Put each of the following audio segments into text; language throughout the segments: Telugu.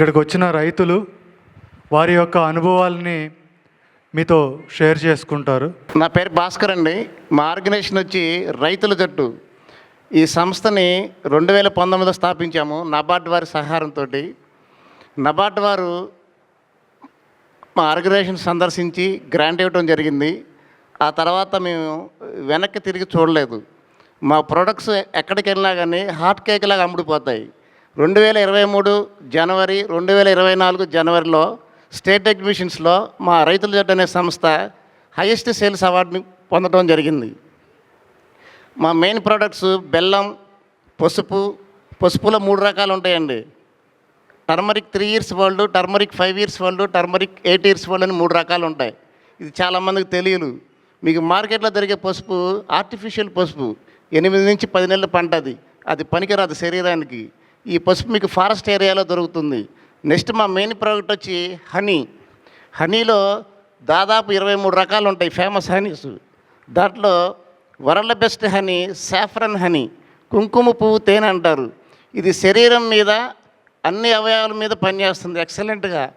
ఇక్కడికి వచ్చిన రైతులు వారి యొక్క అనుభవాల్ని మీతో షేర్ చేసుకుంటారు. నా పేరు భాస్కర్ అండి. మా ఆర్గనైజేషన్ వచ్చి రైతుల జట్టు. ఈ సంస్థని రెండు వేల పంతొమ్మిదిలో స్థాపించాము నబార్డ్ వారి సహకారంతో నబార్డ్ వారు మా ఆర్గనైజేషన్ సందర్శించి గ్రాంట్ ఇవ్వడం జరిగింది. ఆ తర్వాత మేము వెనక్కి తిరిగి చూడలేదు. మా ప్రొడక్ట్స్ ఎక్కడికి వెళ్ళినా కానీ హాట్ కేక్ లాగా అమ్ముడిపోతాయి. రెండు వేల ఇరవై మూడు జనవరి రెండు వేల ఇరవై నాలుగు జనవరిలో స్టేట్ ఎగ్జిబిషన్స్లో మా రైతుల జట్టు అనే సంస్థ హైయెస్ట్ సేల్స్ అవార్డుని పొందడం జరిగింది. మా మెయిన్ ప్రొడక్ట్స్ బెల్లం పసుపు పసుపులో మూడు రకాలు ఉంటాయండి. Turmeric three years world turmeric five years world turmeric eight years world అని మూడు రకాలు ఉంటాయి. ఇది చాలామందికి తెలియదు. మీకు మార్కెట్లో దొరికే పసుపు ఆర్టిఫిషియల్ పసుపు ఎనిమిది నుంచి పది నెలల పంట అది. అది పనికిరాదు శరీరానికి. ఈ పసుపు మీకు ఫారెస్ట్ ఏరియాలో దొరుకుతుంది. నెక్స్ట్ మా మెయిన్ ప్రోడక్ట్ వచ్చి హనీ. హనీలో దాదాపు ఇరవై మూడు రకాలు ఉంటాయి ఫేమస్ హనీస్. దాంట్లో world best honey saffron honey కుంకుమ పువ్వు తేనె అంటారు. ఇది శరీరం మీద అన్ని అవయవాల మీద పనిచేస్తుంది ఎక్సలెంట్గా.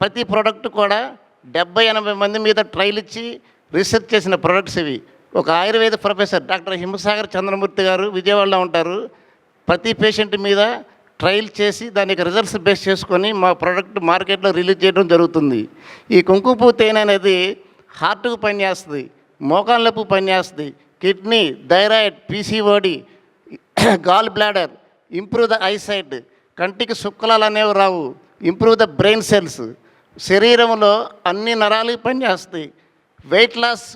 ప్రతి ప్రోడక్ట్ కూడా డెబ్బై ఎనభై మంది మీద ట్రయల్ ఇచ్చి రీసెర్చ్ చేసిన ప్రొడక్ట్స్ ఇవి. ఒక ఆయుర్వేద ప్రొఫెసర్ డాక్టర్ హిమసాగర్ చంద్రమూర్తి గారు విజయవాడలో ఉంటారు. ప్రతి పేషెంట్ మీద ట్రయల్ చేసి దానికి రిజల్ట్స్ బేస్ చేసుకొని మా ప్రోడక్ట్ మార్కెట్లో రిలీజ్ చేయడం జరుగుతుంది. ఈ కుంకుపపువ్వు తేనె అనేది హార్ట్కు పనిచేస్తుంది మోకాళ్ళ పనిచేస్తుంది kidney thyroid PCOD gall bladder improve the eyesight కంటికి శుక్లాలు అనేవి రావు ఇంప్రూవ్ ద బ్రెయిన్ సెల్స్. శరీరంలో అన్ని నరాలు పనిచేస్తాయి వెయిట్ లాస్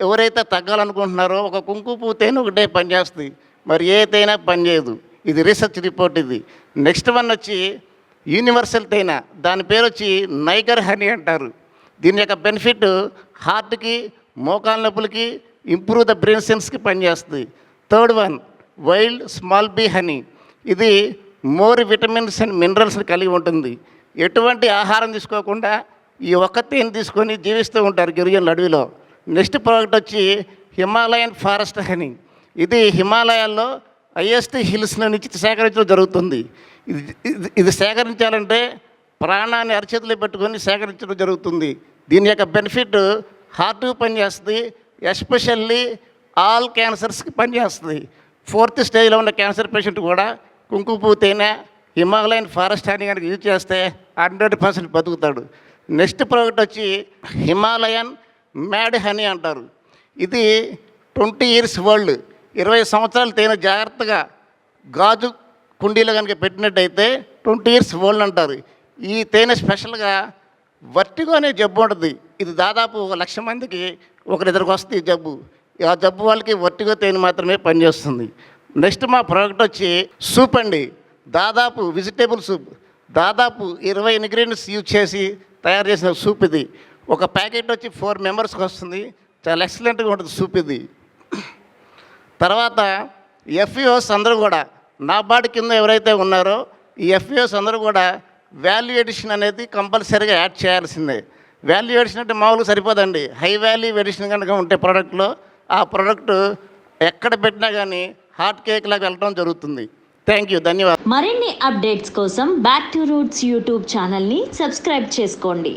ఎవరైతే తగ్గాలనుకుంటున్నారో ఒక కుంకుమ పువ్వు తేనె ఒకటే పనిచేస్తుంది. మరి ఏ తేనె పనిచేయదు. ఇది రీసెర్చ్ రిపోర్ట్ ఇది. నెక్స్ట్ వన్ వచ్చి యూనివర్సల్ తైనా. దాని పేరు వచ్చి నైగర్ హనీ అంటారు. దీని యొక్క బెనిఫిట్ హార్ట్కి మోకాల నొప్పులకి ఇంప్రూవ్ ద బ్రెయిన్ సెన్స్కి పనిచేస్తుంది. Third one wild small bee honey. ఇది మోర్ విటమిన్స్ అండ్ మినరల్స్ని కలిగి ఉంటుంది. ఎటువంటి ఆహారం తీసుకోకుండా ఈ ఒక్క తేనె తీసుకొని జీవిస్తూ ఉంటారు గిరిజనులు అడవిలో. నెక్స్ట్ ప్రోడక్ట్ వచ్చి హిమాలయన్ ఫారెస్ట్ హనీ. ఇది హిమాలయాల్లో ఐఎస్టీ హిల్స్ నుంచి సేకరించడం జరుగుతుంది. ఇది ఇది- సేకరించాలంటే ప్రాణాన్ని అరచేతిలో పెట్టుకొని సేకరించడం జరుగుతుంది. దీని యొక్క బెనిఫిట్ హార్ట్ పనిచేస్తుంది. ఎస్పెషల్లీ ఆల్ క్యాన్సర్స్కి పనిచేస్తుంది. ఫోర్త్ స్టేజ్లో ఉన్న క్యాన్సర్ పేషెంట్ కూడా కుంకుమ తేనె హిమాలయన్ ఫారెస్ట్ అని కనుక యూజ్ చేస్తే హండ్రెడ్ పర్సెంట్ బతుకుతాడు. నెక్స్ట్ ప్రోడక్ట్ వచ్చి హిమాలయన్ మ్యాడ్ హనీ అంటారు. ఇది ట్వంటీ ఇయర్స్ వరల్డ్ ఇరవై సంవత్సరాలు తేనె జాగ్రత్తగా గాజు కుండీలో కనుక పెట్టినట్టయితే ట్వంటీ ఇయర్స్ ఓల్డ్ అంటారు. ఈ తేనె స్పెషల్గా వర్టిగో అనే జబ్బు ఉంటుంది. ఇది దాదాపు ఒక లక్ష మందికి ఒకరిద్దరికి వస్తుంది ఈ జబ్బు. ఆ జబ్బు వాళ్ళకి వర్టిగో తేనె మాత్రమే పనిచేస్తుంది. నెక్స్ట్ మా ప్రోడక్ట్ వచ్చి సూప్ అండి. దాదాపు వెజిటేబుల్ సూప్. దాదాపు ఇరవై ఇంగ్రీడియంట్స్ యూజ్ చేసి తయారు చేసిన సూప్ ఇది. ఒక ప్యాకెట్ వచ్చి ఫోర్ మెంబర్స్కి వస్తుంది. చాలా ఎక్సలెంట్గా ఉంటుంది సూప్ ఇది. తర్వాత ఎఫ్ఈఓస్ అందరూ కూడా నాబార్డు కింద ఎవరైతే ఉన్నారో ఈ ఎఫ్ఈఓస్ అందరూ కూడా వాల్యూ ఎడిషన్ అనేది కంపల్సరీగా యాడ్ చేయాల్సిందే. వాల్యూ ఎడిషన్ అంటే మామూలుగా సరిపోదండి. హై వాల్యూ ఎడిషన్ కనుక ఉంటే ప్రోడక్ట్లో ఆ ప్రోడక్ట్ ఎక్కడ పెట్టినా కానీ హాట్ కేక్ లాగా వెళ్ళడం జరుగుతుంది. థ్యాంక్ యూ ధన్యవాదాలు. మరిన్ని అప్డేట్స్ కోసం బ్యాక్ టు రూట్స్ యూట్యూబ్ ఛానల్ని సబ్స్క్రైబ్ చేసుకోండి.